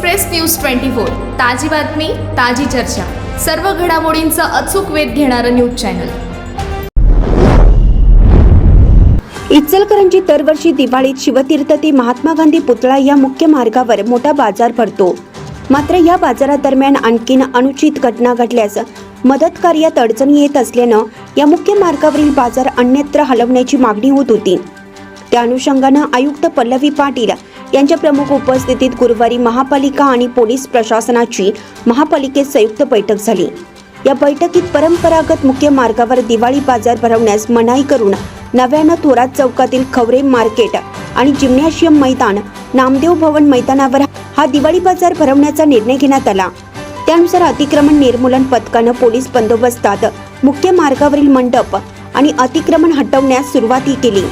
Express news twenty four ताजी बातमी ताजी चर्चा. सर्व घडामोडींचा अचूक वेध घेणारं न्यूज चॅनल. इचलकरंजी दरवर्षी दिवाळीत शिवतीर्थ ते महात्मा गांधी पुतळा या मुख्य मार्गावर मोठा बाजार भरतो. मात्र या बाजारादरम्यान आणखीन अनुचित घटना घडल्यास मदत कार्यात अडचणी येत असल्यानं या मुख्य मार्गावरील बाजार अन्यत्र हलवण्याची मागणी होत होती. त्या अनुषंगानं आयुक्त पल्लवी पाटील यांच्या प्रमुख उपस्थितीत गुरुवारी महापालिका आणि पोलीस प्रशासनाची महापालिकेत संयुक्त बैठक झाली. या बैठकीत परंपरागत मुख्य मार्गावर दिवाळी बाजार भरवण्यास मनाई करून नव्यानं थोरात चौकातील खवरे मार्केट आणि जिम्नॅशियम मैदान नामदेव भवन मैदानावर हा दिवाळी बाजार भरवण्याचा निर्णय घेण्यात आला. त्यानुसार अतिक्रमण निर्मूलन पथकानं पोलीस बंदोबस्तात मुख्य मार्गावरील मंडप आणि अतिक्रमण हटवण्यास सुरुवातही केली.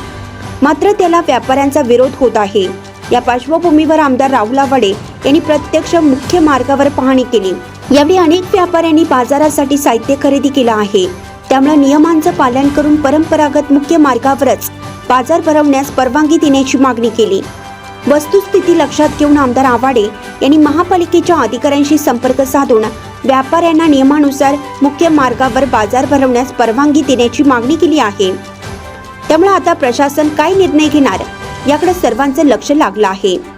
मात्र त्याला व्यापाऱ्यांचा विरोध होत आहे. या पार्श्वभूमीवर आमदार राहुल आवाडे यांनी प्रत्यक्ष मुख्य मार्गावर पाहणी केली. यावेळी अनेक व्यापाऱ्यांनी बाजारासाठी साहित्य खरेदी केलं आहे. त्यामुळे नियमांचं पालन करून परंपरागत मुख्य मार्गावरच बाजार भरवण्यास परवानगी देण्याची मागणी केली. वस्तुस्थिती लक्षात घेऊन आमदार आवाडे यांनी महापालिकेच्या अधिकाऱ्यांशी संपर्क साधून व्यापाऱ्यांना नियमानुसार मुख्य मार्गावर बाजार भरवण्यास परवानगी देण्याची मागणी केली आहे. त्यामुळे आता प्रशासन काय निर्णय घेणार? याकडे सर्वांचं लक्ष लागलं आहे.